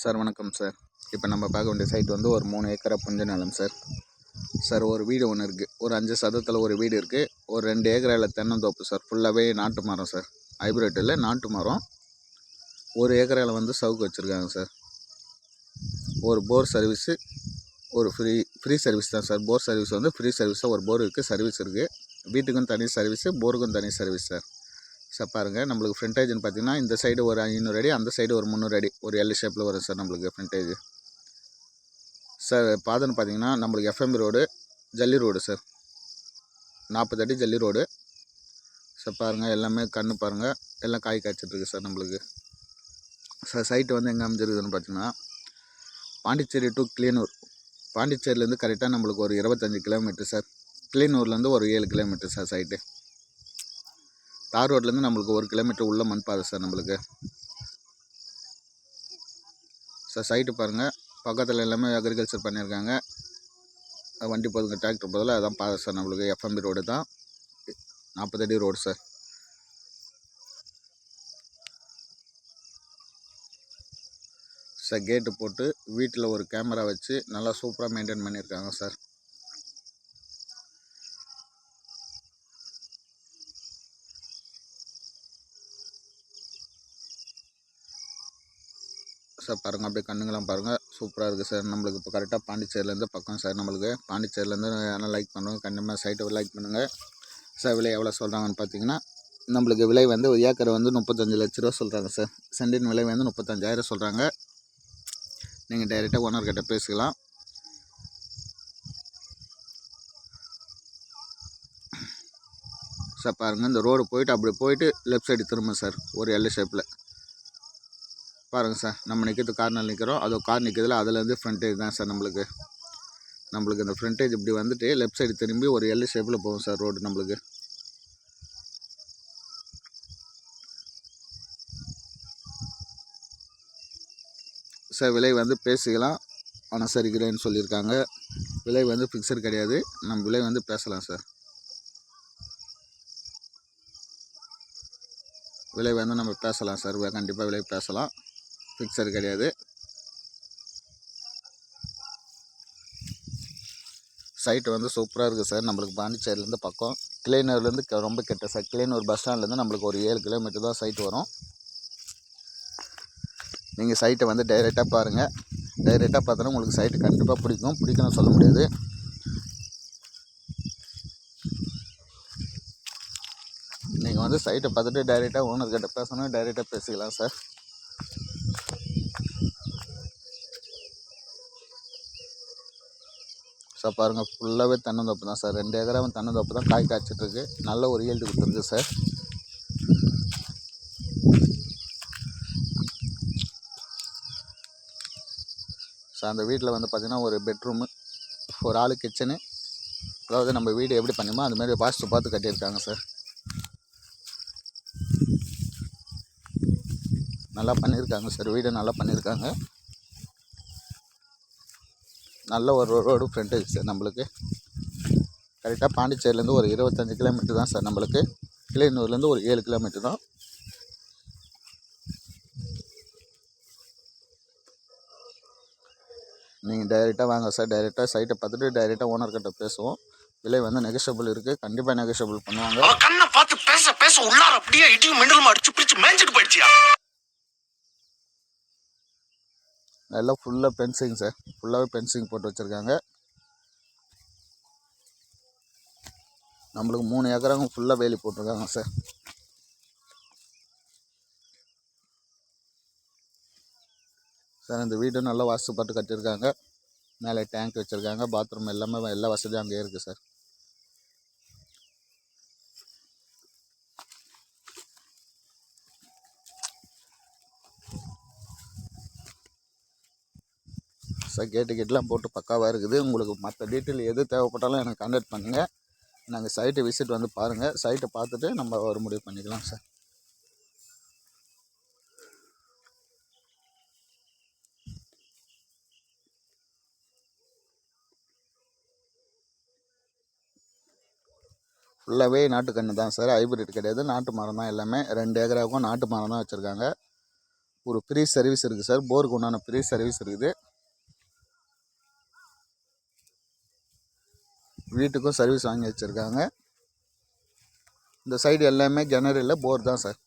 Sir வணக்கம் sir. இப்போ நம்ம பார்க்க வேண்டிய சைட் வந்து ஒரு மூணு ஏக்கரை புஞ்ச நிலம் சார். சார் ஒரு வீடு ஒன்று இருக்குது ஒரு அஞ்சு சதத்தில் ஒரு வீடு இருக்குது ஒரு ரெண்டு ஏக்கராவில் தென்னந்தோப்பு சார். ஃபுல்லாகவே நாட்டு மரம் சார். ஹைப்ரிட் இல்லை நாட்டு மரம். ஒரு ஏக்கரில் வந்து சவுக்கு வச்சுருக்காங்க சார். ஒரு போர் சர்வீஸு ஒரு ஃப்ரீ ஃப்ரீ சர்வீஸ் தான் சார். போர் சர்வீஸ் வந்து ஃப்ரீ சர்வீஸாக ஒரு போர் இருக்குது சர்வீஸ் இருக்குது வீட்டுக்கும் தனி சர்வீஸு போருக்கும் தனி சர்வீஸ் சார். சார் பாருங்கள் நம்மளுக்கு ஃப்ரண்டேஜ்னு பார்த்தீங்கன்னா இந்த சைடு ஒரு ஐநூறு அடி அந்த சைடு ஒரு முந்நூறு அடி ஒரு எல் ஷேப்பில் வரும் சார் நம்மளுக்கு ஃப்ரண்டேஜ் சார் பாதைன்னு பார்த்தீங்கன்னா நம்மளுக்கு எஃப்எம் ரோடு ஜல்லி ரோடு சார் நாற்பது அடி ஜல்லி ரோடு சார் பாருங்கள் எல்லாமே கண்ணு பாருங்கள் எல்லாம் காய் காய்ச்சிட்ருக்கு சார் நம்மளுக்கு. சார் சைட்டு வந்து எங்கே அமைஞ்சிருக்குதுன்னு பார்த்தீங்கன்னா பாண்டிச்சேரி டு கிளீனூர் பாண்டிச்சேரியிலேருந்து கரெக்டாக நம்மளுக்கு ஒரு இருபத்தஞ்சி கிலோமீட்டர் சார் கிளீனூர்லேருந்து ஒரு ஏழு கிலோமீட்டர் சார் சைட்டு தார் ரோட்லேருந்து நம்மளுக்கு ஒரு கிலோமீட்டர் உள்ள மண் பாதை சார் நம்மளுக்கு. சார் சைட்டு பாருங்கள் பக்கத்தில் எல்லாமே அக்ரிகல்ச்சர் பண்ணியிருக்காங்க வண்டி போதுங்க டிராக்டர் போதில். அதான் பாதை சார் நம்மளுக்கு எஃப்எம்பி ரோடு தான். நாற்பத்தடி ரோடு சார். சார் கேட்டு போட்டு வீட்டில் ஒரு கேமரா வச்சு நல்லா சூப்பராக மெயின்டைன் பண்ணியிருக்காங்க சார். சார் பாருங்கள் அப்படியே கண்ணுங்களாம் பாருங்கள் சூப்பராக இருக்குது சார். நம்மளுக்கு இப்போ கரெக்டாக பாண்டிச்சேரிலேருந்து பக்கம் சார். நம்மளுக்கு பாண்டிச்சேரிலேருந்து யாரும் லைக் பண்ணுவோம் கண்டிப்பாக சைட்டை லைக் பண்ணுங்கள் சார் விலை எவ்வளோ சொல்கிறாங்கன்னு பார்த்தீங்கன்னா நம்மளுக்கு விலை வந்து ஒரு ஏக்கர் வந்து முப்பத்தஞ்சு லட்ச ரூபா சொல்கிறாங்க சார். சென்டின் விலை வந்து முப்பத்தஞ்சாயிரம் சொல்கிறாங்க நீங்கள் டைரெக்டாக ஓனர்கிட்ட பேசிக்கலாம். சார் பாருங்கள் இந்த ரோடு போயிட்டு அப்படி போயிட்டு லெஃப்ட் சைடு திரும்ப சார். ஒரு எல் ஷேப்பில் பாருங்கள் சார் நம்ம நிற்கிறது கார்னர் நிற்கிறோம் அது கார் நிற்கிறதுல அதுலேருந்து ஃப்ரண்டேஜ் தான் சார் நம்மளுக்கு. நம்மளுக்கு இந்த ஃப்ரண்டேஜ் இப்படி வந்துட்டு லெஃப்ட் சைடு திரும்பி ஒரு எல்லு ஷேப்பில் போகும் சார் ரோடு நம்மளுக்கு. சார் விலை வந்து பேசிக்கலாம். அனுசரிக்கிறேன்னு சொல்லியிருக்காங்க. விலை வந்து ஃபிக்ஸட் கிடையாது. நம்ம விலை வந்து பேசலாம் சார். விலை வந்து நம்ம பேசலாம் சார். கண்டிப்பாக விலை பேசலாம். ஃபிக்ஸட் கிடையாது. சைட்டு வந்து சூப்பராக இருக்குது சார் நம்மளுக்கு பாண்டிச்சேரிலேருந்து பக்கம். கிளீனர்லேருந்து க- ரொம்ப கெட்ட சார் கிளீனூர் பஸ் ஸ்டாண்ட்லேருந்து நம்மளுக்கு ஒரு ஏழு கிலோமீட்டர் தான் சைட் வரும். நீங்கள் சைட்டை வந்து டைரெக்டாக பாருங்கள் டைரெக்டாக பார்த்தோன்னா உங்களுக்கு சைட்டு கண்டிப்பாக பிடிக்கும். பிடிக்கும்னு சொல்ல முடியாது. நீங்கள் வந்து சைட்டை பார்த்துட்டு டைரெக்டாக ஓனர்கிட்ட பேசணும் டைரெக்டாக பேசிக்கலாம் சார் சார் பாருங்கள் ஃபுல்லாகவே தென்னந்தோப்பு தான் சார் ரெண்டு ஏக்கராவும் தென்னந்தோப்பு தான் காய் காய்ச்சிட்ருக்கு. நல்ல ஒரு ஈல்டு கொடுத்துருக்கு சார் சார் அந்த வீட்டில் வந்து பார்த்திங்கன்னா ஒரு பெட்ரூமு ஒரு ஆள் கிச்சனு அதாவது நம்ம வீடு எப்படி பண்ணுமோ அதுமாரி வாஸ்து பார்த்து கட்டியிருக்காங்க சார் நல்லா பண்ணியிருக்காங்க சார் வீடு நல்லா பண்ணியிருக்காங்க. நல்ல ஒரு ரோடு ஃப்ரண்டேஜ் சார் நம்மளுக்கு. கரெக்டாக பாண்டிச்சேரிலேருந்து ஒரு இருபத்தஞ்சி கிலோமீட்டர் தான் சார் நம்மளுக்கு. கிளைநூர்லேருந்து ஒரு ஏழு கிலோமீட்டர் தான். நீங்கள் டைரெக்டாக வாங்க சார் டைரெக்டாக சைட்டை பார்த்துட்டு டைரெக்டாக ஓனர்கிட்ட பேசுவோம். விலை வந்து நெகஷியபிள் இருக்குது கண்டிப்பாக நெகஷியபிள் பண்ணுவாங்க. கண்ணை பார்த்து பேச பேச உள்ளார அப்படியே இடியும் மின்னலும் அடிச்சு பிடிச்சு மேய்ஞ்சிட்டு போயிடுச்சியா? நல்லா ஃபுல்லாக பென்சிங் சார் ஃபுல்லாகவே பென்சிங் போட்டு வச்சுருக்காங்க. நம்மளுக்கு மூணு ஏக்கராங்க ஃபுல்லாக வேலி போட்டிருக்காங்க சார் சார் இந்த வீடு நல்லா வாஸ்து பார்த்து கட்டியிருக்காங்க. மேலே டேங்க் வச்சுருக்காங்க. பாத்ரூம் எல்லாமே எல்லா வசதியும் அங்கேயே இருக்குது சார் சார் கேட்டு கேட்டுலாம் போட்டு பக்காவாக இருக்குது. உங்களுக்கு மற்ற டீட்டெயில் எது தேவைப்பட்டாலும் எனக்கு கான்டாக்ட் பண்ணுங்கள் நாங்கள் சைட்டை விசிட் வந்து பாருங்கள் சைட்டை பார்த்துட்டு நம்ம ஒரு முடிவு பண்ணிக்கலாம் சார். ஃபுல்லாகவே நாட்டு கன்று தான் சார். ஹைபிரிட் கிடையாது. நாட்டு மரம் தான் எல்லாமே. ரெண்டு ஏக்கராவுக்கும் நாட்டு மரம் தான் வச்சுருக்காங்க. ஒரு ஃப்ரீ சர்வீஸ் இருக்குது சார். போருக்கு உண்டான ஃப்ரீ சர்வீஸ் இருக்குது. வீட்டுக்கும் சர்வீஸ் வாங்கி வச்சுருக்காங்க. இந்த சைடு எல்லாமே கிணறு இல்லை போர் தான் சார்